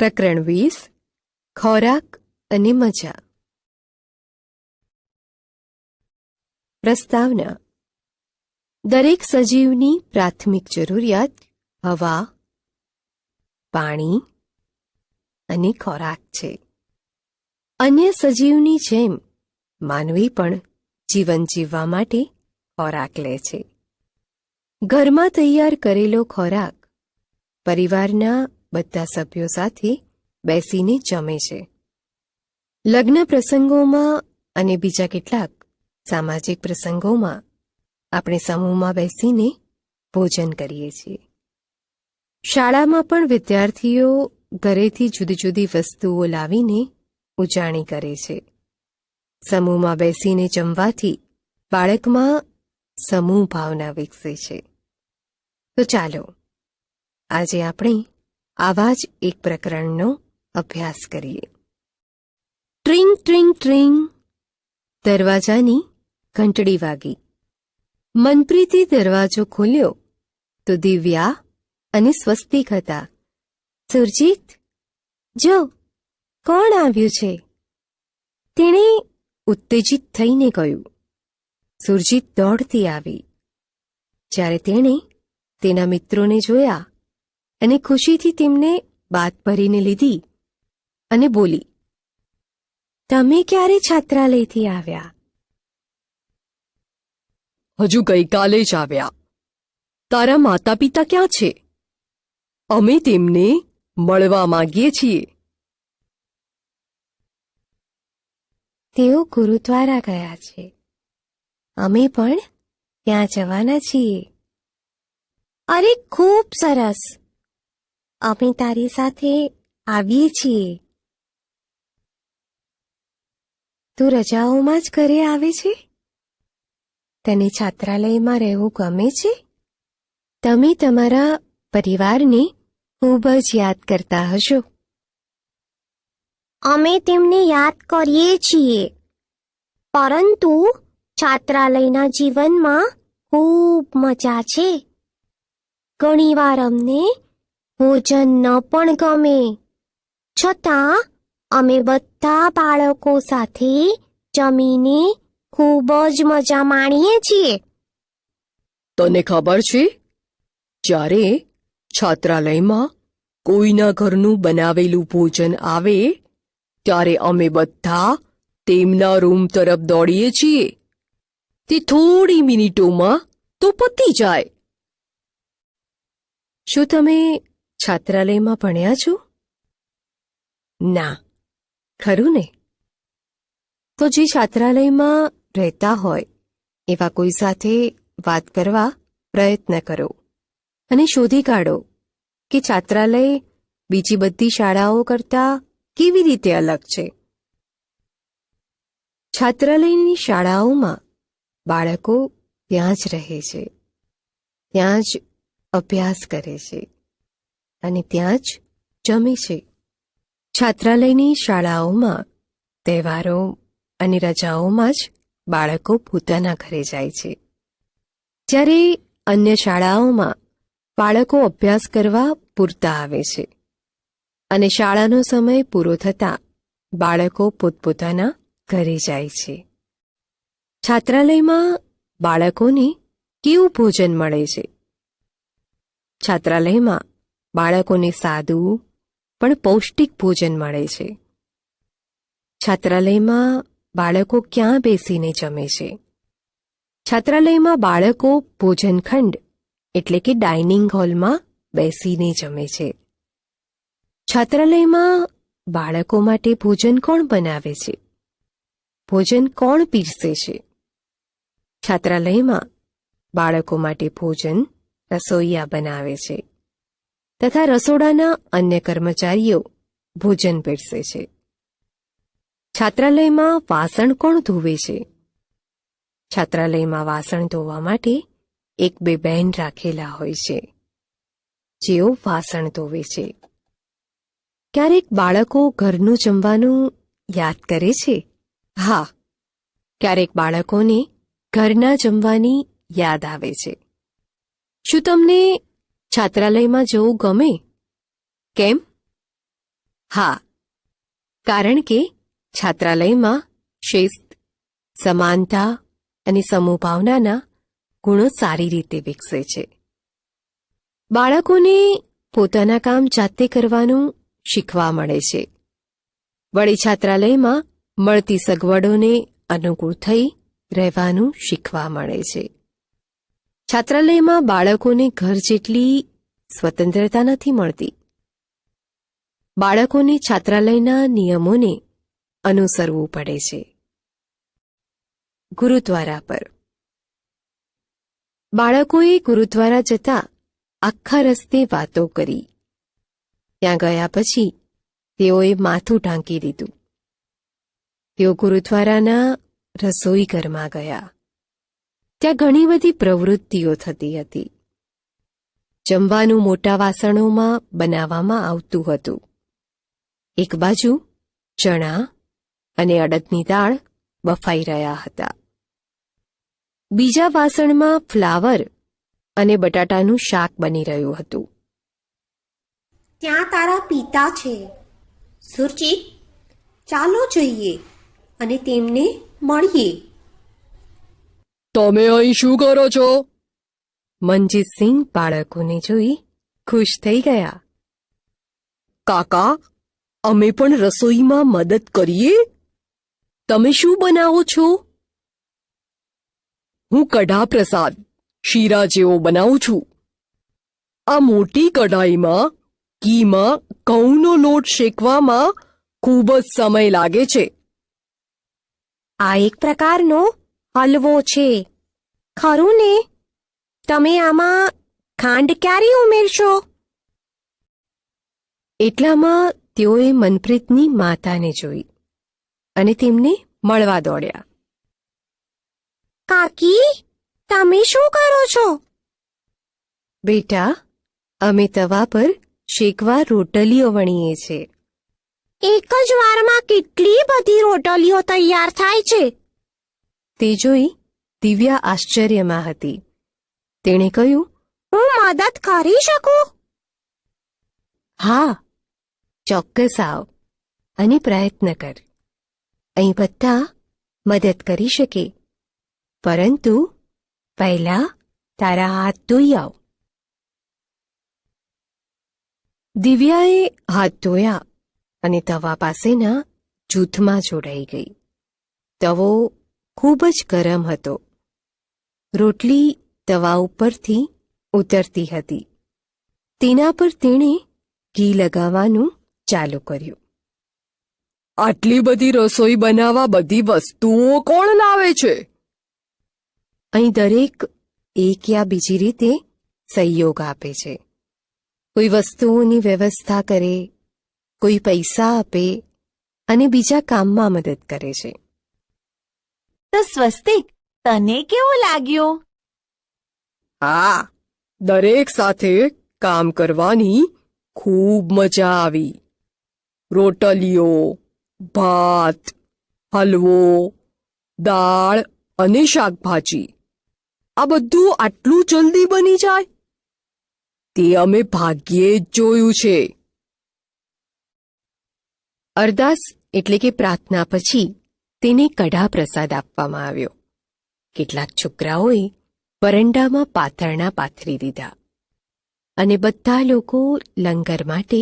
પ્રકરણ વીસ, ખોરાક અને મજા. પ્રસ્તાવના. દરેક સજીવની પ્રાથમિક જરૂરિયાત હવા, પાણી અને ખોરાક છે. અન્ય સજીવની જેમ માનવી પણ જીવન જીવવા માટે ખોરાક લે છે. ઘરમાં તૈયાર કરેલો ખોરાક પરિવારના બધા સભ્યો સાથે બેસીને જમે છે. લગ્ન પ્રસંગોમાં અને બીજા કેટલાક સામાજિક પ્રસંગોમાં આપણે સમૂહમાં બેસીને ભોજન કરીએ છીએ. શાળામાં પણ વિદ્યાર્થીઓ ઘરેથી જુદી જુદી વસ્તુઓ લાવીને ઉજાણી કરે છે. સમૂહમાં બેસીને જમવાથી બાળકમાં સમૂહ ભાવના વિકસે છે. તો ચાલો, આજે આપણે આવા જ એક પ્રકરણનો અભ્યાસ કરીએ. ટ્રિંગ ટ્રિંગ ટ્રિંગ. દરવાજાની ઘંટડી વાગી. મનપ્રીતિ દરવાજો ખોલ્યો તો દિવ્યા અને સ્વસ્તિક હતા. સુરજીત, જો, કોણ આવ્યું છે? તેણે ઉત્તેજિત થઈને કહ્યું. સુરજીત દોડતી આવી. જ્યારે તેણે તેના મિત્રોને જોયા અને ખુશીથી તેમને બાત ભરીને લીધી અને બોલી તમે ક્યારે છાત્રાલયથી આવ્યા? હજુ ગઈકાલે જ આવ્યા. તારા માતા પિતા ક્યાં છે? અમે તેમને મળવા માંગીએ છીએ. તેઓ ગુરુદ્વારા ગયા છે. અમે પણ ત્યાં જવાના છીએ. અરે ખૂબ સરસ! અમે તારી સાથે આવીએ છીએ. તું રજાઓમાં જ ઘરે આવે છે? તને છાત્રાલયમાં રહેવું ગમે છે? તમે તમારા પરિવારને ખૂબ જ યાદ કરતા હશો. અમે તેમને યાદ કરીએ છીએ. પરંતુ છાત્રાલયના જીવનમાં ખૂબ મજા છે. ઘણીવાર અમને ભોજન ન પણ ગમે. છતાં, અમે બધા બાળકો સાથે જમીને ખૂબ જ મજા માણીએ છીએ. તને ખબર છે? જ્યારે છાત્રાલયમાં કોઈના ઘરનું બનાવેલું ભોજન આવે, ત્યારે અમે બધા તેમના રૂમ તરફ દોડીએ છીએ. તે થોડી મિનિટોમાં તો પતી જાય. શું તમે છાત્રાલયમાં ભણ્યા છો? ના. ખરું ને? તો જે છાત્રાલયમાં રહેતા હોય, એવા કોઈ સાથે વાત કરવા પ્રયત્ન કરો. અને શોધી કાઢો કે છાત્રાલય બીજી બધી શાળાઓ કરતાં કેવી રીતે અલગ છે. છાત્રાલયની શાળાઓમાં બાળકો ત્યાં જ રહે છે. ત્યાં જ અભ્યાસ કરે છે. અને ત્યાં જ જમે છે. છાત્રાલયની શાળાઓમાં, તહેવારો અને રજાઓમાં જ બાળકો પોતાના ઘરે જાય છે. જ્યારે અન્ય શાળાઓમાં બાળકો અભ્યાસ કરવા પૂરતા આવે છે અને શાળાનો સમય પૂરો થતાં બાળકો પોતપોતાના ઘરે જાય છે. છાત્રાલયમાં બાળકોને કેવું ભોજન મળે છે? છાત્રાલયમાં બાળકોને સાદું પણ પૌષ્ટિક ભોજન મળે છે. છાત્રાલયમાં બાળકો ક્યાં બેસીને જમે છે? છાત્રાલયમાં બાળકો ભોજનખંડ એટલે કે ડાઇનિંગ હોલમાં બેસીને જમે છે. છાત્રાલયમાં બાળકો માટે ભોજન કોણ બનાવે છે? ભોજન કોણ પીરસે છે? છાત્રાલયમાં બાળકો માટે ભોજન રસોઈયા બનાવે છે. તથા રસોડાના અન્ય કર્મચારીઓ ભોજન પીરસે છે. છાત્રાલયમાં વાસણ કોણ ધોવે છે? છાત્રાલયમાં વાસણ ધોવા માટે એક બે બહેન રાખેલા હોય છે. જેઓ વાસણ ધોવે છે. ક્યારેક બાળકો ઘરનું જમવાનું યાદ કરે છે? હા, ક્યારેક બાળકોને ઘરના જમવાની યાદ આવે છે. શું તમને છાત્રાલયમાં જવું ગમે? કેમ? હા. કારણ કે છાત્રાલયમાં શિસ્ત, સમાનતા અને સમૂહભાવનાના ગુણો સારી રીતે વિકસે છે. બાળકોને પોતાના કામ જાતે કરવાનું શીખવા મળે છે. વળી છાત્રાલયમાં મળતી સગવડોને અનુકૂળ થઈ રહેવાનું શીખવા મળે છે. છાત્રાલયમાં બાળકોને ઘર જેટલી સ્વતંત્રતા નથી મળતી. બાળકોને છાત્રાલયના નિયમોને અનુસરવું પડે છે. ગુરુદ્વારા પર. બાળકોએ ગુરુદ્વારા જતા આખા રસ્તે વાતો કરી. ત્યાં ગયા પછી તેઓએ માથું ઢાંકી દીધું. તેઓ ગુરુદ્વારાના રસોઈ ઘરમાં ગયા. ત્યાં ઘણી બધી પ્રવૃત્તિઓ થતી હતી. જમવાનું મોટા વાસણોમાં બનાવવામાં આવતું હતું. એક બાજુ ચણા અને અડદની દાળ બફાઈ રહ્યા હતા. બીજા વાસણમાં ફ્લાવર અને બટાટાનું શાક બની રહ્યું હતું. ત્યાં તારા પિતા છે. સુરજીત ચાલો જઈએ અને તેમને મળીએ. તમે અહીં શું કરો છો? મનજીતસિંહ બાળકોને જોઈ ખુશ થઈ ગયા. કાકા અમે પણ રસોઈમાં મદદ કરીએ? તમે શું બનાવો છો? હું કઢા પ્રસાદ શીરા જેવો બનાવું છું. આ મોટી કઢાઈમાં ઘીમાં ઘઉંનો લોટ શેકવામાં ખૂબ જ સમય લાગે છે. આ એક પ્રકારનો હલવો છે. ખરું ને તમે આમાં ખાંડ ક્યારે ઉમેરશો? એટલામાં તેઓએ મનપ્રીતની માતાને જોઈ અને તેમને મળવા દોડ્યા. કાકી તમે શું કરો છો? બેટા અમે તવા પર શેકવા રોટલીઓ વણીએ છીએ એક જ વારમાં કેટલી બધી રોટલીઓ તૈયાર થાય છે? તે જોઈ દિવ્યા આશ્ચર્યમાં હતી. તેણે કહ્યું, હું મદદ કરી શકું? હા, ચોક્કસ આવ અને પ્રયત્ન કર. અહીં બધા મદદ કરી શકે. પરંતુ પહેલા તારા હાથ ધોઈ આવ. દિવ્યાએ હાથ ધોયા અને તવા પાસેના જૂથમાં જોડાઈ ગઈ. તવો ખૂબ જ ગરમ હતો. રોટલી તવા ઉપરથી ઉતરતી હતી. તેના પર તેણે ઘી લગાવવાનું ચાલુ કર્યું. આટલી બધી રસોઈ બનાવવા બધી વસ્તુઓ કોણ લાવે છે? અહીં દરેક એક યા બીજી રીતે સહયોગ આપે છે. કોઈ વસ્તુઓની વ્યવસ્થા કરે કોઈ પૈસા આપે અને બીજા કામમાં મદદ કરે છે. તો સ્વસ્તિક, તને કેવો લાગ્યો? હા, દરેક સાથે કામ કરવાની ખૂબ મજા આવી. રોટલીઓ, ભાત, હલવો, દાળ અને શાકભાજી. આ બધું આટલું જલ્દી બની જાય? તે અમે ભાગ્યે જ જોયું છે. અરદાસ એટલે કે પ્રાર્થના પછી તેને કઢા પ્રસાદ આપવામાં આવ્યો. કેટલાક છોકરાઓએ વરંડામાં પાથરણા પાથરી દીધા અને બધા લોકો લંગર માટે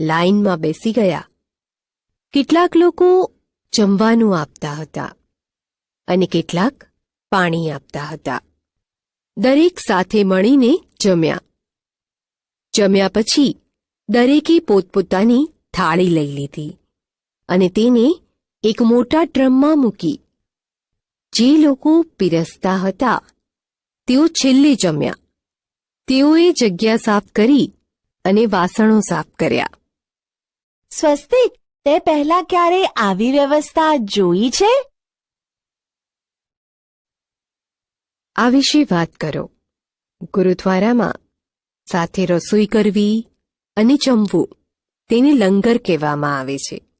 લાઈનમાં બેસી ગયા. કેટલાક લોકો જમવાનું આપતા હતા અને કેટલાક પાણી આપતા હતા. દરેક સાથે મળીને જમ્યા. જમ્યા પછી દરેકે પોતપોતાની થાળી લઈ લીધી અને તેને એક મોટા ડ્રમમાં મૂકી. જે લોકો પીરસતા હતા તેઓ છેલ્લે જમ્યા. તેઓએ જગ્યા સાફ કરી અને વાસણો સાફ કર્યા. સ્વસ્તિક તે પહેલા ક્યારે આવી વ્યવસ્થા જોઈ છે? આ વિશે વાત કરો. ગુરુદ્વારામાં સાથે રસોઈ કરવી અને જમવું તેને લંગર કહેવામાં આવે છે.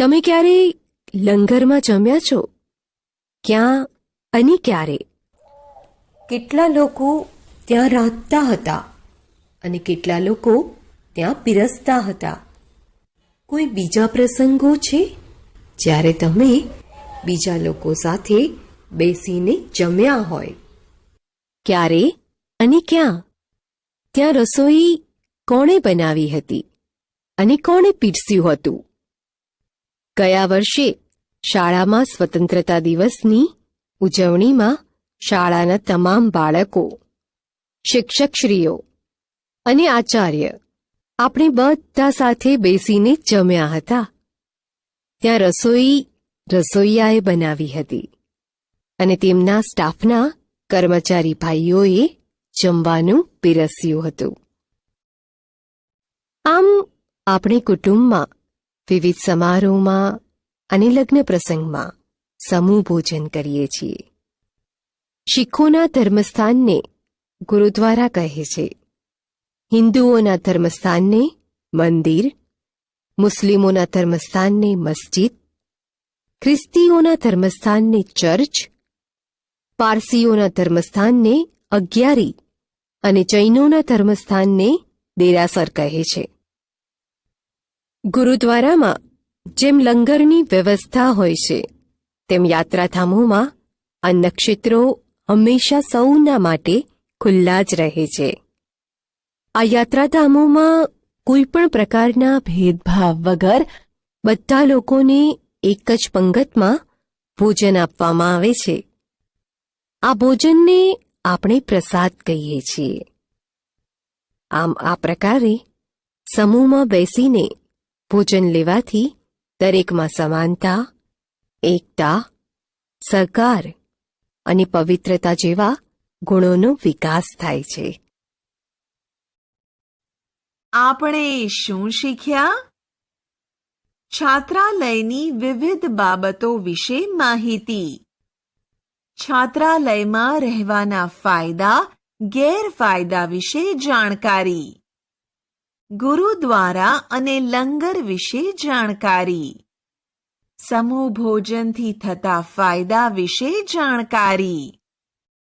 તમે ક્યારે લંગરમાં જમ્યા છો? ક્યાં અને ક્યારે? કેટલા લોકો ત્યાં રાંધતા હતા અને કેટલા લોકો ત્યાં પીરસતા હતા? કોઈ બીજા પ્રસંગો છે? જ્યારે તમે બીજા લોકો સાથે બેસીને જમ્યા હોય. ક્યારે અને ક્યાં? ત્યાં રસોઈ કોણે બનાવી હતી અને કોણે પીરસ્યું હતું? ગયા વર્ષે શાળામાં સ્વતંત્રતા દિવસની ઉજવણીમાં શાળાના તમામ બાળકો, શિક્ષકશ્રીઓ અને આચાર્ય આપણે બધા સાથે બેસીને જમ્યા હતા. ત્યાં રસોઈ, રસોઈયાએ બનાવી હતી અને તેમના સ્ટાફના કર્મચારી ભાઈઓએ જમવાનું પીરસ્યું હતું. આમ, આપણે કુટુંબમાં વિવિધ સમારોહમાં અને લગ્ન પ્રસંગમાં સમૂહ ભોજન કરીએ છીએ. શીખોના ધર્મસ્થાનને ગુરુદ્વારા કહે છે. હિન્દુઓના ધર્મસ્થાનને મંદિર, મુસ્લિમોના ધર્મસ્થાનને મસ્જિદ, ખ્રિસ્તીઓના ધર્મસ્થાનને ચર્ચ, પારસીઓના ધર્મસ્થાનને અગિયારી અને જૈનોના ધર્મસ્થાનને દેરાસર કહે છે. ગુરુદ્વારામાં, જેમ લંગરની વ્યવસ્થા હોય છે, તેમ યાત્રાધામોમાં આ નક્ષત્રો હંમેશા સૌના માટે ખુલ્લા જ રહે છે. આ યાત્રાધામોમાં કોઈ પણ પ્રકારના ભેદભાવ વગર બધા લોકોને એક જ પંગતમાં ભોજન આપવામાં આવે છે. આ ભોજનને આપણે પ્રસાદ કહીએ છીએ. આમ આ પ્રકારે સમૂહમાં બેસીને ભોજન લેવાથી દરેકમાં સમાનતા, એકતા, સહકાર અને પવિત્રતા જેવા ગુણોનો વિકાસ થાય છે. આપણે શું શીખ્યા? છાત્રાલયની વિવિધ બાબતો વિશે માહિતી. છાત્રાલયમાં રહેવાના ફાયદા, ગેરફાયદા વિશે જાણકારી. ગુરુદ્વારા અને લંગર વિશે જાણકારી. સમૂહ ભોજનથી થતા ફાયદા વિશે જાણકારી.